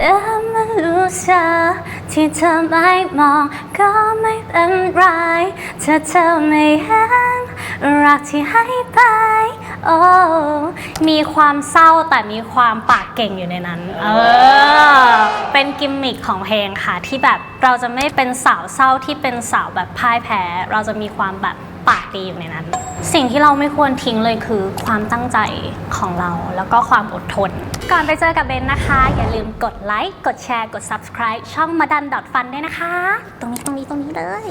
เอ็มไม่รู้เธอที่เธอไม่มองก็ไม่เป็นไรถ้าเธอไม่เห็นรักที่ให้ไปโอ้มีความเศร้าแต่มีความปากเก่งอยู่ในนั้นเออเป็นกิมมิคของเพลงค่ะที่แบบเราจะไม่เป็นสาวเศร้าที่เป็นสาวแบบพ่ายแพ้ เราจะมีความแบบ ปากดีอยู่ในนั้น สิ่งที่เราไม่ควรทิ้งเลยคือความตั้งใจของเราแล้วก็ความอดทน ก่อนไปเจอกับเบนนะคะ อย่าลืมกดไลค์กดแชร์กด subscribe ช่องมาดันดอทฟันด้วยนะคะ ตรงนี้ตรงนี้ตรงนี้เลย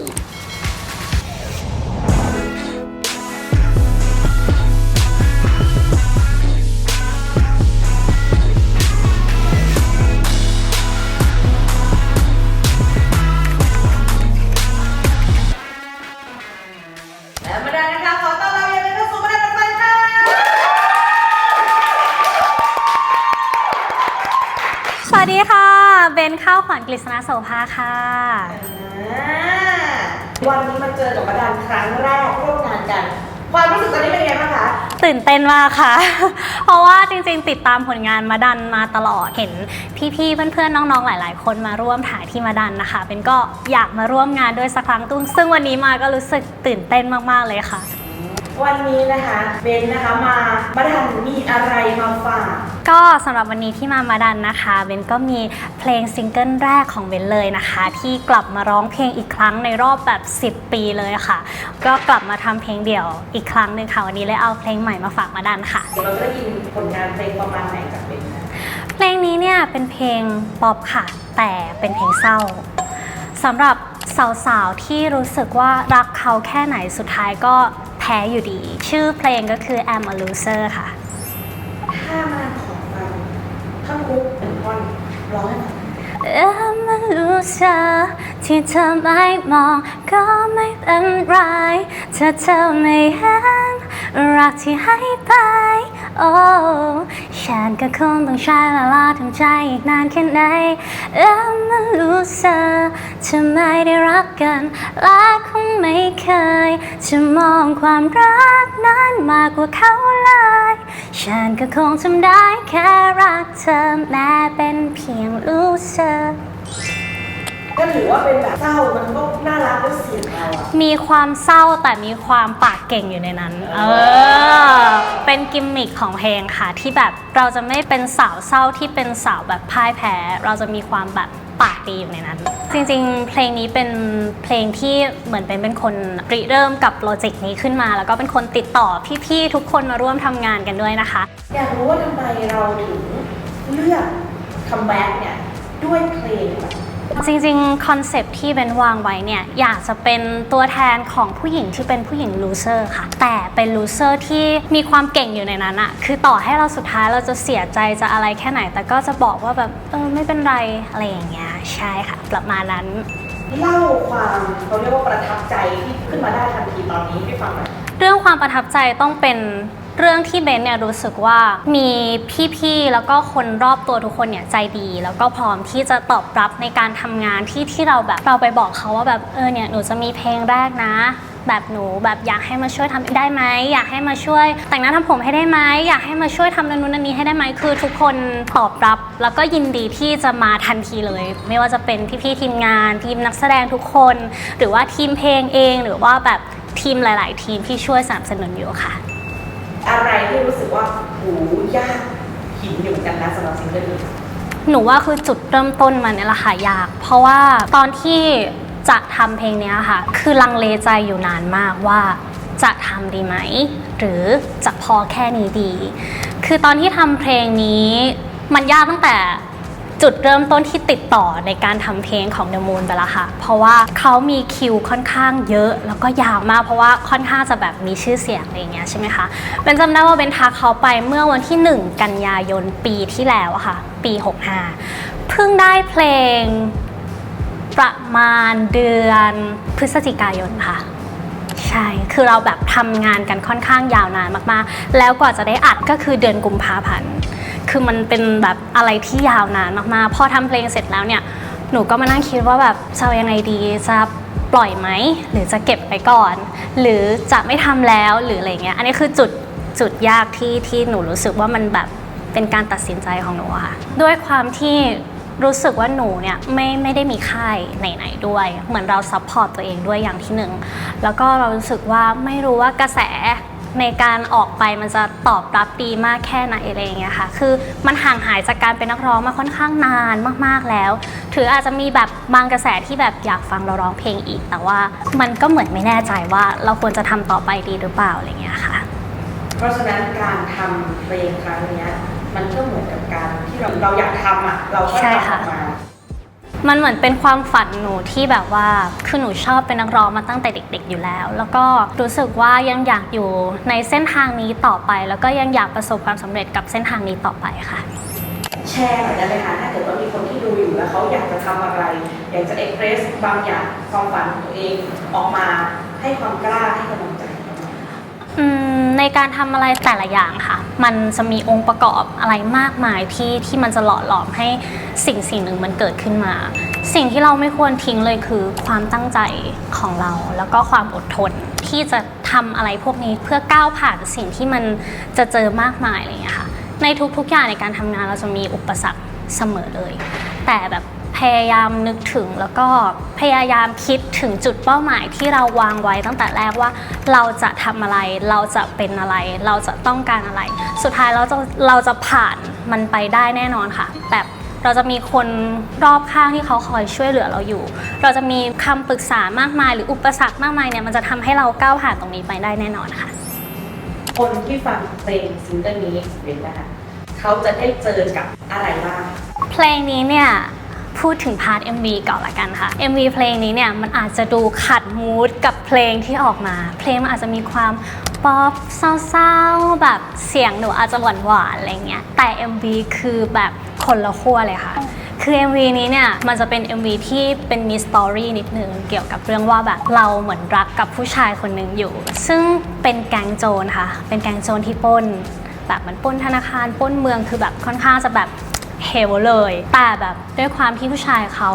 นข้าวขวัญกฤษณโสภาค่ะ อ่าวันนี้มาเจอกับมาดานครั้งแรกร่วมงานกัน ความรู้สึกตอนนี้เป็นไงบ้างคะ ตื่นเต้นมากค่ะ เพราะว่าจริงๆ ติดตามผลงานมาดันมาตลอด เห็นพี่ๆ เพื่อนๆ น้องๆ หลายๆ คนมาร่วมถ่ายที่มาดันนะคะ เป็นก็อยากมาร่วมงานด้วยสักครั้งตุ้งซึ่งวันนี้มาก็รู้สึกตื่นเต้นมากๆ เลยค่ะ วันนี้นะคะเบนนะคะมามาดานมีอะไรมาฝาก ก็สำหรับวันนี้ที่มามาดันนะคะเบนก็มีเพลงซิงเกิลแรกของเบนเลยนะคะ ที่กลับมาร้องเพลงอีกครั้งในรอบแบบ 10 ปีเลยค่ะ ก็กลับมาทำเพลงเดี่ยวอีกครั้งหนึ่งค่ะวันนี้เลยเอาเพลงใหม่มาฝากมาดันค่ะเดี๋ยวเราจะได้ยินผลงานเพลงประมาณไหนจากเบนนะเพลงนี้เนี่ยเป็นเพลงป๊อปค่ะ แต่เป็นเพลงเศร้าสำหรับสาวๆที่รู้สึกว่ารักเขาแค่ไหนสุดท้ายก็แพ้อยู่ดี ชื่อเพลงก็คือ I'm a loser ค่ะถ้ามาขอฟังท่อนฮุกหนึ่งท่อนร้องให้ฟังเอ็มไม่รู้เธอที่เธอไม่มองก็ไม่เป็นไรถ้าเธอไม่เห็นรักที่ให้ไป โอ้ฉันก็คงต้องใช้เวลาทำใจอีกนานแค่ไหนเอ็มไม่รู้เธอเธอไม่ได้รักกันและคง ไม่เคย จะมองความรักนั้นมากกว่าเขาเลย ฉันก็คงทำได้แค่รักเธอแม้เป็นเพียงรู้สึก อก็ถือว่าเป็นแบบเศร้ามันก็น่ารักด้วยเสียงเราอะมีความเศร้าแต่มีความปากเก่งอยู่ในนั้น เออ เป็นกิมมิคของเพลงค่ะ ที่แบบเราจะไม่เป็นสาวเศร้าที่เป็นสาวแบบพ่ายแพ้ เราจะมีความแบบปากดีอยู่ในนั้น จริงๆ เพลงนี้เป็นเพลงที่เหมือนเป็นเป็นคนริเริ่มกับโปรเจกต์นี้ขึ้นมา แล้วก็เป็นคนติดต่อพี่ๆทุกคนมาร่วมทำงานกันด้วยนะคะ อยากรู้ว่าทำไมเราถึงเลือกคัมแบ็กเนี่ยด้วยเพลงแบบ จริงๆ คอนเซปต์ที่เบนวางไว้เนี่ยอยากจะเป็นตัวแทนของผู้หญิงที่เป็นผู้หญิงลูเซอร์ค่ะ แต่เป็นลูเซอร์ที่มีความเก่งอยู่ในนั้นอะคือต่อให้เราสุดท้ายเราจะเสียใจจะอะไรแค่ไหน แต่ก็จะบอกว่าแบบเออไม่เป็นไรอะไรอย่างเงี้ยใช่ค่ะ ประมาณนั้น เล่าความเขาเรียกว่าประทับใจที่ขึ้นมาได้ทันทีตอนนี้ให้ฟังหน่อย เรื่องความประทับใจต้องเป็น เรื่องที่เบนเนี่ยรู้สึกว่ามีพี่ๆ แล้วก็คนรอบตัวทุกคนเนี่ยใจดี แล้วก็พร้อมที่จะตอบรับในการทำงานที่ที่เราแบบเราไปบอกเขาว่าแบบเออเนี่ยหนูจะมีเพลงแรกนะแบบหนูแบบอยากให้มาช่วยทำได้ไหมอยากให้มาช่วย แต่งหน้าทำผมให้ได้ไหมอยากให้มาช่วยทำนั้นนู้นนี้ให้ได้ไหมคือ ทุกคนตอบรับ แล้วก็ยินดีที่จะมาทันทีเลย ไม่ว่าจะเป็นพี่ๆทีมงาน ทีมนักแสดงทุกคน หรือว่าทีมเพลงเอง หรือว่าแบบทีมหลาย ๆ ทีมที่ช่วยสนับสนุนอยู่ค่ะ อะไรที่รู้สึกว่าโหยากหินอยู่เหมือนกันนะสำหรับซิงเกิลนี้หนูว่าคือจุดเริ่มต้นมันเนี่ยแหละค่ะยาก เพราะว่าตอนที่จะทำเพลงเนี้ยค่ะ คือลังเลใจอยู่นานมากว่าจะทำดีไหม หรือจะพอแค่นี้ดี คือตอนที่ทำเพลงนี้มันยากตั้งแต่ จุดเริ่มต้นที่ติดต่อในการทำเพลงของ The Moon ไปแล้วค่ะ เพราะว่าเขามีคิวค่อนข้างเยอะ แล้วก็ยาวมากเพราะว่าค่อนข้างจะแบบมีชื่อเสียงอะไรเงี้ยใช่ไหมคะเป็นจำได้ว่าเป็นทักเขาไปเมื่อวันที่ 1 กันยายนปีที่แล้วอะค่ะ ปี 65 เพิ่งได้เพลงประมาณเดือนพฤศจิกายนค่ะใช่ คือเราแบบทำงานกันค่อนข้างยาวนานมาก ๆ แล้วกว่าจะได้อัดก็คือเดือนกุมภาพันธ์ คือมันเป็นแบบอะไรที่ยาวนานมากๆ พอทำเพลงเสร็จแล้วเนี่ย หนูก็มานั่งคิดว่าแบบจะยังไงดี จะปล่อยไหม หรือจะเก็บไปก่อน หรือจะไม่ทำแล้วหรืออะไรเงี้ย อันนี้คือจุดจุดยากที่ที่หนูรู้สึกว่ามันแบบเป็นการตัดสินใจของหนูค่ะ ด้วยความที่รู้สึกว่าหนูเนี่ยไม่ไม่ได้มีค่ายไหนๆด้วย เหมือนเราซัพพอร์ตตัวเองด้วยอย่างที่หนึ่ง แล้วก็เรารู้สึกว่าไม่รู้ว่ากระแส ในการออกไปมันจะตอบรับดีมากแค่ไหนอะไรอย่างเงี้ยค่ะ คือมันห่างหายจากการเป็นนักร้องมาค่อนข้างนานมากๆแล้ว ถืออาจจะมีแบบบางกระแสที่แบบอยากฟังเราร้องเพลงอีก แต่ว่ามันก็เหมือนไม่แน่ใจว่าเราควรจะทำต่อไปดีหรือเปล่าอะไรอย่างเงี้ยค่ะ เพราะฉะนั้นการทำเพลงครั้งเนี้ยมันก็เหมือนกับการที่เราเราอยากทำอะเราก็ใช่ทำอค่ะอกมา มันเหมือนเป็นความฝันหนูที่แบบว่าคือหนูชอบเป็นนักร้องมาตั้งแต่เด็ก ๆ อยู่แล้ว แล้วก็รู้สึกว่ายังอยากอยู่ในเส้นทางนี้ต่อไป แล้วก็ยังอยากประสบความสำเร็จกับเส้นทางนี้ต่อไปค่ะแชร์หน่อยได้ไหมคะถ้าเกิดว่ามีคนที่ดูอยู่แล้วเขาอยากจะทำอะไร อยากจะเอ็กเพรสบางอย่างความฝันของตัวเองออกมาให้ความกล้าให้กำลัง ในการทำอะไรแต่ละอย่างค่ะ มันจะมีองค์ประกอบอะไรมากมายที่ที่มันจะหล่อหลอมให้สิ่งสิ่งหนึ่งมันเกิดขึ้นมา สิ่งที่เราไม่ควรทิ้งเลยคือความตั้งใจของเรา แล้วก็ความอดทนที่จะทำอะไรพวกนี้เพื่อก้าวผ่านสิ่งที่มันจะเจอมากมายอะไรอย่างเงี้ยค่ะ ในทุกๆอย่างในการทำงานเราจะมีอุปสรรคเสมอเลย แต่แบบ พยายามนึกถึงแล้วก็พยายามคิดถึงจุดเป้าหมายที่เราวางไว้ตั้งแต่แรกว่า เราจะทำอะไร เราจะเป็นอะไร เราจะต้องการอะไร สุดท้ายเราจะเราจะผ่านมันไปได้แน่นอนค่ะ แบบเราจะมีคนรอบข้างที่เขาคอยช่วยเหลือเราอยู่ เราจะมีคำปรึกษามากมายหรืออุปสรรคมากมายเนี่ยมันจะทำให้เราก้าวผ่านตรงนี้ไปได้แน่นอนค่ะ คนที่ฟังเพลงซิงเกิลนี้เป็นนะคะเขาจะได้เจอกับอะไรบ้างเพลงนี้เนี่ย พูดถึงพาร์ท MV ก่อนละกันค่ะ MV เพลงนี้เนี่ยมันอาจจะดูขัดมูดกับเพลงที่ออกมา เพลงมันอาจจะมีความป๊อปเศร้าๆแบบเสียงหนูอาจจะหวานๆอะไรเงี้ยแต่ MV คือแบบคนละขั้วเลยค่ะคือ MV นี้เนี่ยมันจะเป็น MV ที่เป็นมีสตอรี่นิดนึงเกี่ยวกับเรื่องว่าแบบเราเหมือนรักกับผู้ชายคนหนึ่งอยู่ ซึ่งเป็นแก๊งโจรค่ะ เป็นแก๊งโจรที่ป้น แบบมันป้นธนาคารป้นเมืองคือแบบค่อนข้างจะแบบ เฮลเลย แต่แบบด้วยความที่ผู้ชายเขา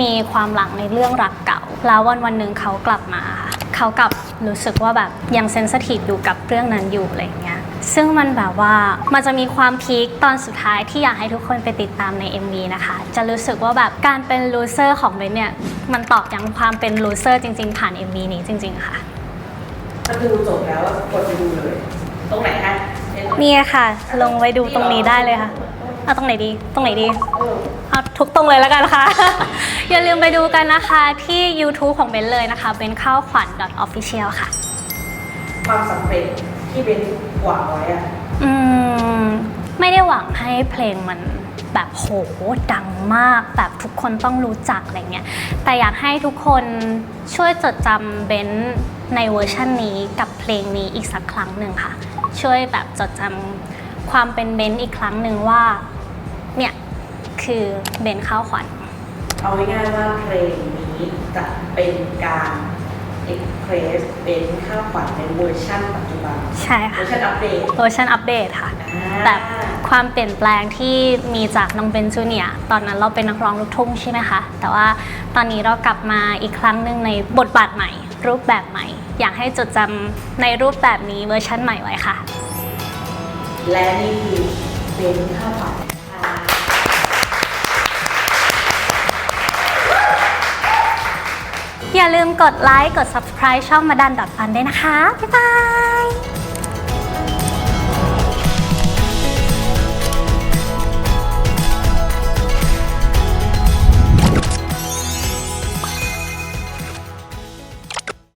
มีความหลังในเรื่องรักเก่า แล้ววันวันๆหนึ่งเขากลับมาค่ะเขากลับรู้สึกว่าแบบยังเซนสทีฟอยู่กับเรื่องนั้นอยู่อะไรอย่างเงี้ยซึ่งมันแบบว่ามันจะมีความพีคตอนสุดท้ายที่อยากให้ทุกคนไปติดตามใน MV นะคะ จะรู้สึกว่าแบบการเป็นลูเซอร์ของเบนเนี่ย มันตอกย้ำความเป็นลูเซอร์จริง ๆ ผ่าน MV นี้จริง ๆ ค่ะ ถ้าดูจบแล้วกดไปดูเลย ตรงไหนคะเนตรงไหนนี่ค่ะ ลงไว้ดูตรงนี้ได้เลยค่ะ เอาตรงไหนดี ตรงไหนดีเออเอาทุกตรงเลยแล้วกันค่ะ อย่าลืมไปดูกันนะคะที่ YouTube ของเบนเลยนะคะเป็นข้าวขวัญ .official ค่ะ ความสำเร็จที่เบนหวังไว้อะอืม ไม่ได้หวังให้เพลงมันแบบโหดังมากแบบทุกคนต้องรู้จักอะไรเงี้ย แต่อยากให้ทุกคนช่วยจดจำเบนในเวอร์ชันนี้กับเพลงนี้อีกสักครั้งหนึ่งค่ะ ช่วยแบบจดจำความเป็นเบนอีกครั้งหนึ่งว่า เนี่ยคือเบนข้าวขวัญเอาง่ายๆว่าเพลงนี้จะเป็นการเอ็กเพรสเบนข้าวขวัญในเวอร์ชั่นปัจจุบันใช่เวอค่ะร์ชันอัปเดตเวอร์ชันอัปเดตค่ะอ่าแบบความเปลี่ยนแปลงที่มีจากน้องเบนจูเนียร์ตอนนั้นเราเป็นนักร้องลูกทุ่งใช่ไหมคะ แต่ว่าตอนนี้เรากลับมาอีกครั้งหนึ่งในบทบาทใหม่ รูปแบบใหม่ อยากให้จดจำในรูปแบบนี้เวอร์ชันใหม่ไว้ค่ะ และนี่คือเบนข้าวขวัญค่ะ อย่าลืมกดไลค์ กด subscribe ช่องมาดันดอทฟันด้วยนะคะ บ๊ายบาย